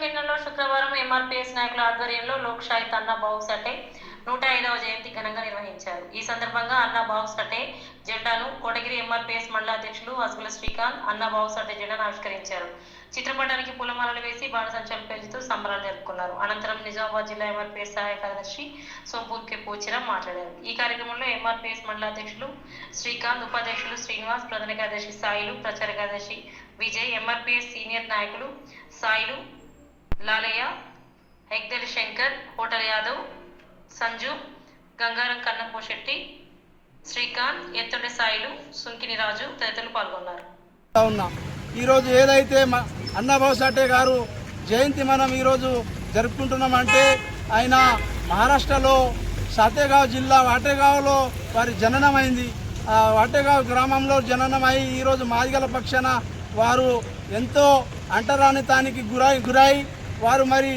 కేంద్రంలో శుక్రవారం ఎంఆర్పీఎస్ నాయకుల ఆధ్వర్యంలో లోక్షాయి అన్నా బాబు సటే నూట ఐదవ జయంతి ఘనంగా నిర్వహించారు. ఈ సందర్భంగా అన్నా బాబు సటే జెండాను కోటగిరి ఎంఆర్పీఎస్ మండల అధ్యక్షులు అజ్గుల శ్రీకాంత్ అన్నా బాబు సటే జెండాను ఆవిష్కరించారు. చిత్రపటానికి పూలమాలలు వేసి బాణసంచాలు పెంచుతూ సంబరాలు జరుపుకున్నారు. అనంతరం నిజామాబాద్ జిల్లా ఎంఆర్పీఎస్ సహాయ కార్యదర్శి సోంపూర్ కె పోచిరం మాట్లాడారు. ఈ కార్యక్రమంలో ఎంఆర్పీఎస్ మండల అధ్యక్షులు శ్రీకాంత్ ఉపాధ్యక్షులు శ్రీనివాస్ ప్రధాన కార్యదర్శి సాయిలు ప్రచార కార్యదర్శి విజయ్ ఎంఆర్పీఎస్ సీనియర్ నాయకులు సాయిలు లాలయ్య హెగ్దరి శంకర్ హోటల్ యాదవ్ సంజు గంగారం కన్నపోశెట్టి శ్రీకాంత్ ఎత్తడి సాయిలు సుంకిని రాజు తదితరులు పాల్గొన్నారు. ఈరోజు ఏదైతే అన్నభావ సాటే గారు జయంతి మనం ఈరోజు జరుపుకుంటున్నామంటే ఆయన మహారాష్ట్రలో సాతేగావ్ జిల్లా వాటేగావ్లో వారి జననమైంది. వాటేగావ్ గ్రామంలో జననమై ఈరోజు మాదిగల పక్షాన వారు ఎంతో అంటరానితానికి గురై గురై వారు మరి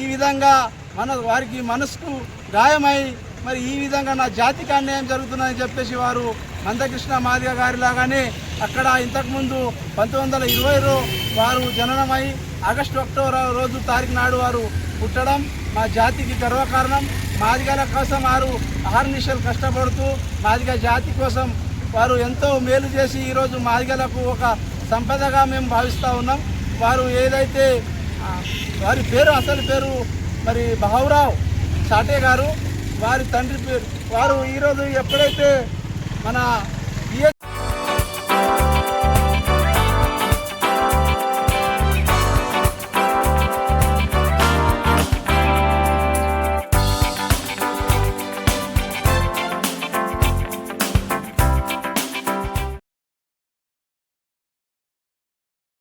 ఈ విధంగా మన వారికి మనసుకు గాయమై మరి ఈ విధంగా నా జాతికి అన్యాయం జరుగుతుందని చెప్పేసి వారు మందకృష్ణ మాదిగ గారి లాగానే అక్కడ ఇంతకుముందు పంతొమ్మిది వందల ఇరవైలో వారు జననమై ఆగస్టు అక్టోబర్ రోజు తారీఖు నాడు వారు పుట్టడం మా జాతికి గర్వకారణం. మాదిగల కోసం వారు అహర్నిశలు కష్టపడుతూ మాదిగ జాతి కోసం వారు ఎంతో మేలు చేసి ఈరోజు మాదిగలకు ఒక సంపదగా మేము భావిస్తూ ఉన్నాం. వారు ఏదైతే వారి పేరు అసలు పేరు మరి బహవరావు చాటే గారు. వారి తండ్రి పేరు వారు ఈరోజు ఎప్పుడైతే మన